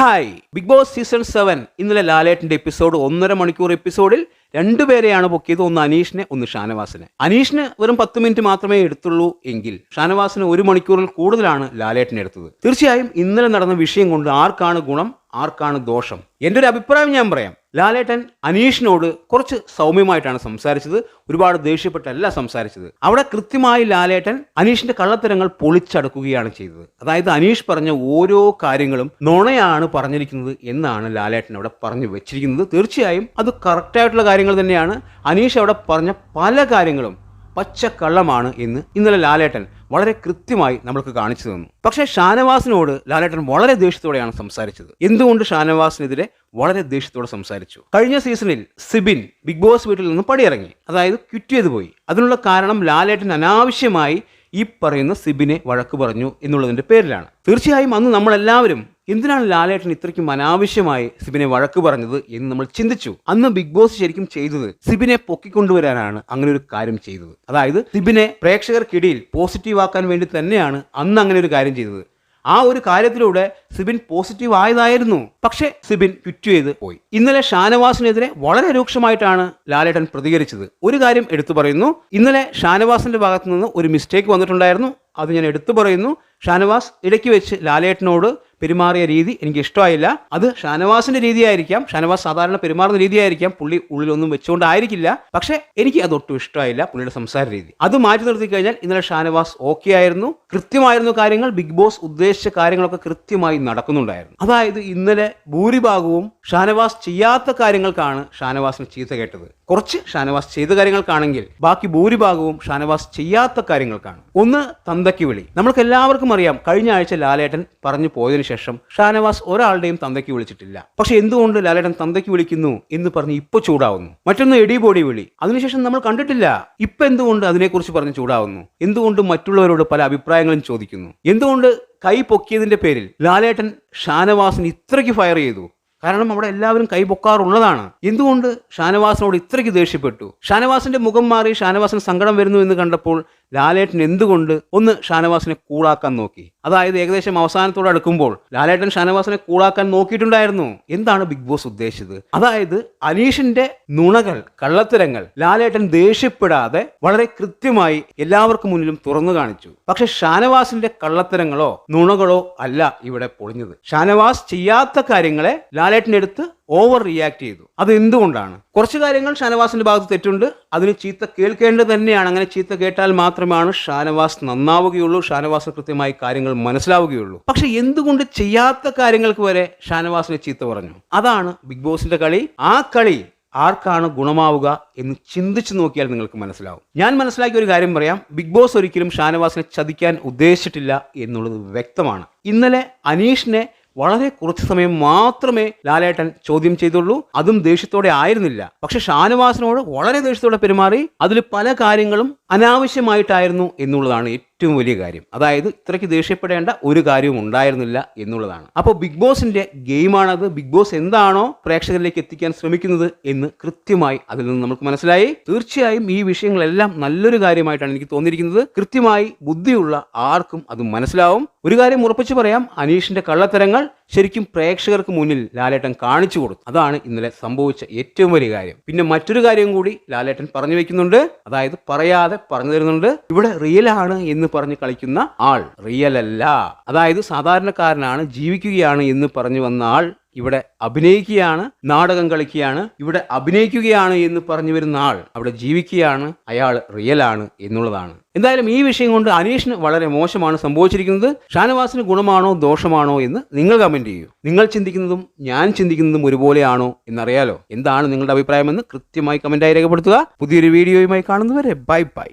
Hi. Bigg Boss season seven ഇന്നലെ ലാലേട്ടന്റെ episode ഒന്നര മണിക്കൂർ എപ്പിസോഡിൽ രണ്ടുപേരെയാണ് പൊക്കിയത്. ഒന്ന് അനീഷിനെ ഒന്ന് ഷാനവാസിനെ. അനീഷിന് വെറും പത്ത് മിനിറ്റ് മാത്രമേ എടുത്തുള്ളൂ എങ്കിൽ ഷാനവാസിന് ഒരു മണിക്കൂറിൽ കൂടുതലാണ് ലാലേട്ടൻ എടുത്തത്. തീർച്ചയായും ഇന്നലെ നടന്ന വിഷയം കൊണ്ട് ആർക്കാണ് ഗുണം ആർക്കാണ് ദോഷം? എന്റെ ഒരു അഭിപ്രായം ഞാൻ പറയാം. ലാലേട്ടൻ അനീഷിനോട് കുറച്ച് സൗമ്യമായിട്ടാണ് സംസാരിച്ചത്. ഒരുപാട് ദേഷ്യപ്പെട്ടല്ല സംസാരിച്ചത്. അവിടെ കൃത്യമായി ലാലേട്ടൻ അനീഷിന്റെ കള്ളത്തരങ്ങൾ പൊളിച്ചടക്കുകയാണ് ചെയ്തത്. അതായത് അനീഷ് പറഞ്ഞ ഓരോ കാര്യങ്ങളും നുണയാണ് പറഞ്ഞിരിക്കുന്നത് എന്നാണ് ലാലേട്ടൻ അവിടെ പറഞ്ഞു വെച്ചിരിക്കുന്നത്. തീർച്ചയായും അത് കറക്റ്റായിട്ടുള്ള കാര്യങ്ങൾ തന്നെയാണ്. അനീഷ് അവിടെ പറഞ്ഞ പല കാര്യങ്ങളും പച്ചക്കള്ളമാണ് എന്ന് ഇന്നലെ ലാലേട്ടൻ വളരെ കൃത്യമായി നമ്മൾക്ക് കാണിച്ചു തന്നു. പക്ഷേ ഷാനവാസിനോട് ലാലേട്ടൻ വളരെ ദേഷ്യത്തോടെയാണ് സംസാരിച്ചത്. എന്തുകൊണ്ട് ഷാനവാസിനെതിരെ വളരെ ദേഷ്യത്തോടെ സംസാരിച്ചു? കഴിഞ്ഞ സീസണിൽ സിബിൻ ബിഗ് ബോസ് വീട്ടിൽ നിന്ന് പടിയിറങ്ങി. അതായത് ക്വിറ്റ് ചെയ്തു പോയി. അതിനുള്ള കാരണം ലാലേട്ടൻ അനാവശ്യമായി ഈ പറയുന്ന സിബിനെ വഴക്ക് പറഞ്ഞു എന്നുള്ളതിന്റെ പേരിലാണ്. തീർച്ചയായും അന്ന് നമ്മളെല്ലാവരും എന്തിനാണ് ലാലേട്ടൻ ഇത്രയ്ക്കും അനാവശ്യമായി സിബിനെ വഴക്ക് പറഞ്ഞത് എന്ന് നമ്മൾ ചിന്തിച്ചു? അന്ന് ബിഗ് ബോസ് ശരിക്കും ചെയ്തത് സിബിനെ പൊക്കിക്കൊണ്ടുവരാനാണ് അങ്ങനെ ഒരു കാര്യം ചെയ്തത്. അതായത് സിബിനെ പ്രേക്ഷകർക്കിടയിൽ പോസിറ്റീവ് ആക്കാൻ വേണ്ടി തന്നെയാണ് അന്ന് അങ്ങനെ ഒരു കാര്യം ചെയ്തത്. ആ ഒരു കാര്യത്തിലൂടെ സിബിൻ പോസിറ്റീവ് ആയതായിരുന്നു. പക്ഷേ സിബിൻ ട്വിറ്റ് ചെയ്ത് പോയി. ഇന്നലെ ഷാനവാസിനെതിരെ വളരെ രൂക്ഷമായിട്ടാണ് ലാലേട്ടൻ പ്രതികരിച്ചത്. ഒരു കാര്യം എടുത്തു പറയുന്നു. ഇന്നലെ ഷാനവാസിന്റെ ഭാഗത്തു നിന്ന് ഒരു മിസ്റ്റേക്ക് വന്നിട്ടുണ്ടായിരുന്നു. അത് ഞാൻ എടുത്തു പറയുന്നു. ഷാനവാസ് ഇടയ്ക്ക് വെച്ച് ലാലേട്ടനോട് പെരുമാറിയ രീതി എനിക്ക് ഇഷ്ടമായില്ല. അത് ഷാനവാസിന്റെ രീതിയായിരിക്കാം. ഷാനവാസ് സാധാരണ പെരുമാറുന്ന രീതിയായിരിക്കാം. പുള്ളി ഉള്ളിലൊന്നും വെച്ചുകൊണ്ടായിരിക്കില്ല. പക്ഷേ എനിക്ക് അത് ഒട്ടും ഇഷ്ടമായില്ല പുള്ളിയുടെ സംസാര രീതി. അത് മാറ്റി നിർത്തി കഴിഞ്ഞാൽ ഇന്നലെ ഷാനവാസ് ഓക്കെ ആയിരുന്നു. കൃത്യമായിരുന്നു കാര്യങ്ങൾ. ബിഗ് ബോസ് ഉദ്ദേശിച്ച കാര്യങ്ങളൊക്കെ കൃത്യമായി നടക്കുന്നുണ്ടായിരുന്നു. അതായത് ഇന്നലെ ഭൂരിഭാഗവും ഷാനവാസ് ചെയ്യാത്ത കാര്യങ്ങൾക്കാണ് ഷാനവാസിന് ചീത്ത കേട്ടത്. കുറച്ച് ഷാനവാസ് ചെയ്ത കാര്യങ്ങൾക്കാണെങ്കിൽ ബാക്കി ഭൂരിഭാഗവും ഷാനവാസ് ചെയ്യാത്ത കാര്യങ്ങൾക്കാണ്. ഒന്ന് തന്തയ്ക്ക് വിളി. നമ്മൾക്ക് എല്ലാവർക്കും അറിയാം കഴിഞ്ഞ ആഴ്ച ലാലേട്ടൻ പറഞ്ഞു പോയതിനു ശേഷം ഷാനവാസ് ഒരാളുടെയും തന്തയ്ക്ക് വിളിച്ചിട്ടില്ല. പക്ഷെ എന്തുകൊണ്ട് ലാലേട്ടൻ തന്തയ്ക്ക് വിളിക്കുന്നു എന്ന് പറഞ്ഞ് ഇപ്പൊ ചൂടാവുന്നു? മറ്റൊന്ന് എടിബോഡി വിളി. അതിനുശേഷം നമ്മൾ കണ്ടിട്ടില്ല. ഇപ്പൊ എന്തുകൊണ്ട് അതിനെക്കുറിച്ച് പറഞ്ഞ് ചൂടാവുന്നു? എന്തുകൊണ്ട് മറ്റുള്ളവരോട് പല അഭിപ്രായങ്ങളും ചോദിക്കുന്നു? എന്തുകൊണ്ട് കൈ പൊക്കിയതിന്റെ പേരിൽ ലാലേട്ടൻ ഷാനവാസിന് ഇത്രയ്ക്ക് ഫയർ ചെയ്തു? കാരണം അവിടെ എല്ലാവരും കൈപൊക്കാറുള്ളതാണ് എന്തുകൊണ്ട് ഷാനവാസിനോട് ഇത്രയ്ക്ക് ദേഷ്യപ്പെട്ടു? ഷാനവാസിന്റെ മുഖം മാറി ഷാനവാസിന് സങ്കടം വരുന്നു എന്ന് കണ്ടപ്പോൾ ലാലേട്ടൻ എന്തുകൊണ്ട് ഒന്ന് ഷാനവാസിനെ കൂളാക്കാൻ നോക്കി? അതായത് ഏകദേശം അവസാനത്തോട് അടുക്കുമ്പോൾ ലാലേട്ടൻ ഷാനവാസിനെ കൂളാക്കാൻ നോക്കിയിട്ടുണ്ടായിരുന്നു. എന്താണ് ബിഗ് ബോസ് ഉദ്ദേശിച്ചത്? അതായത് അനീഷിന്റെ നുണകൾ കള്ളത്തരങ്ങൾ ലാലേട്ടൻ ദേഷ്യപ്പെടാതെ വളരെ കൃത്യമായി എല്ലാവർക്കും മുന്നിലും തുറന്നു കാണിച്ചു. പക്ഷെ ഷാനവാസിന്റെ കള്ളത്തരങ്ങളോ നുണകളോ അല്ല ഇവിടെ പൊളിഞ്ഞത്. ഷാനവാസ് ചെയ്യാത്ത കാര്യങ്ങളെ ലാലേട്ടൻ അടുത്ത് ഓവർ റിയാക്ട് ചെയ്തു. അത് എന്തുകൊണ്ടാണ്? കുറച്ച് കാര്യങ്ങൾ ഷാനവാസിന്റെ ഭാഗത്ത് തെറ്റുണ്ട്. അതിന് ചീത്ത കേൾക്കേണ്ടത് തന്നെയാണ്. അങ്ങനെ ചീത്ത കേട്ടാൽ മാത്രമാണ് ഷാനവാസ് നന്നാവുകയുള്ളൂ. ഷാനവാസ് കൃത്യമായി കാര്യങ്ങൾ മനസ്സിലാവുകയുള്ളൂ. പക്ഷെ എന്തുകൊണ്ട് ചെയ്യാത്ത കാര്യങ്ങൾക്ക് വരെ ഷാനവാസിനെ ചീത്ത പറഞ്ഞു? അതാണ് ബിഗ് ബോസിന്റെ കളി. ആ കളി ആർക്കാണ് ഗുണമാവുക എന്ന് ചിന്തിച്ചു നോക്കിയാൽ നിങ്ങൾക്ക് മനസ്സിലാവും. ഞാൻ മനസ്സിലാക്കിയ ഒരു കാര്യം പറയാം. ബിഗ് ബോസ് ഒരിക്കലും ഷാനവാസിനെ ചതിക്കാൻ ഉദ്ദേശിച്ചിട്ടില്ല എന്നുള്ളത് വ്യക്തമാണ്. ഇന്നലെ അനീഷിനെ വളരെ കുറച്ച് സമയം മാത്രമേ ലാലേട്ടൻ ചോദ്യം ചെയ്തുള്ളൂ. അതും ദേഷ്യത്തോടെ ആയിരുന്നില്ല. പക്ഷെ ഷാനവാസിനോട് വളരെ ദേഷ്യത്തോടെ പെരുമാറി അതിൽ പല കാര്യങ്ങളും അനാവശ്യമായിട്ടായിരുന്നു എന്നുള്ളതാണ് ഏറ്റവും വലിയ കാര്യം. അതായത് ഇത്രയ്ക്ക് ദേഷ്യപ്പെടേണ്ട ഒരു കാര്യവും ഉണ്ടായിരുന്നില്ല എന്നുള്ളതാണ്. അപ്പോൾ ബിഗ് ബോസിന്റെ ഗെയിമാണത്. ബിഗ് ബോസ് എന്താണോ പ്രേക്ഷകരിലേക്ക് എത്തിക്കാൻ ശ്രമിക്കുന്നത് എന്ന് കൃത്യമായി അതിൽ നിന്ന് നമുക്ക് മനസ്സിലായി. തീർച്ചയായും ഈ വിഷയങ്ങളെല്ലാം നല്ലൊരു കാര്യമായിട്ടാണ് എനിക്ക് തോന്നിയിരിക്കുന്നത്. കൃത്യമായി ബുദ്ധിയുള്ള ആർക്കും അത് മനസ്സിലാവും. ഒരു കാര്യം ഉറപ്പിച്ചു പറയാം. അനീഷിന്റെ കള്ളത്തരങ്ങൾ ശരിക്കും പ്രേക്ഷകർക്ക് മുന്നിൽ ലാലേട്ടൻ കാണിച്ചു കൊടുത്തു. അതാണ് ഇന്നലെ സംഭവിച്ച ഏറ്റവും വലിയ കാര്യം. പിന്നെ മറ്റൊരു കാര്യം കൂടി ലാലേട്ടൻ പറഞ്ഞു വെക്കുന്നുണ്ട്. അതായത് പറയാതെ പറഞ്ഞു തരുന്നുണ്ട്. ഇവിടെ റിയൽ ആണ് എന്ന് പറഞ്ഞ് കളിക്കുന്ന ആൾ റിയൽ അല്ല. അതായത് സാധാരണക്കാരനാണ് ജീവിക്കുകയാണ് എന്ന് പറഞ്ഞു വന്ന ആൾ ഇവിടെ അഭിനയിക്കുകയാണ് നാടകം കളിക്കുകയാണ് ഇവിടെ അഭിനയിക്കുകയാണ് എന്ന് പറഞ്ഞു വരുന്ന ആൾ അവിടെ ജീവിക്കുകയാണ് അയാൾ റിയൽ ആണ് എന്നുള്ളതാണ്. എന്തായാലും ഈ വിഷയം കൊണ്ട് അനീഷിന് വളരെ മോശമാണ് സംഭവിച്ചിരിക്കുന്നത്. ഷാനവാസിന് ഗുണമാണോ ദോഷമാണോ എന്ന് നിങ്ങൾ കമന്റ് ചെയ്യൂ. നിങ്ങൾ ചിന്തിക്കുന്നതും ഞാൻ ചിന്തിക്കുന്നതും ഒരുപോലെയാണോ എന്നറിയാലോ. എന്താണ് നിങ്ങളുടെ അഭിപ്രായമെന്ന് കൃത്യമായി കമന്റായി രേഖപ്പെടുത്തുക. പുതിയൊരു വീഡിയോയുമായി കാണുന്നവരെ ബൈ ബൈ.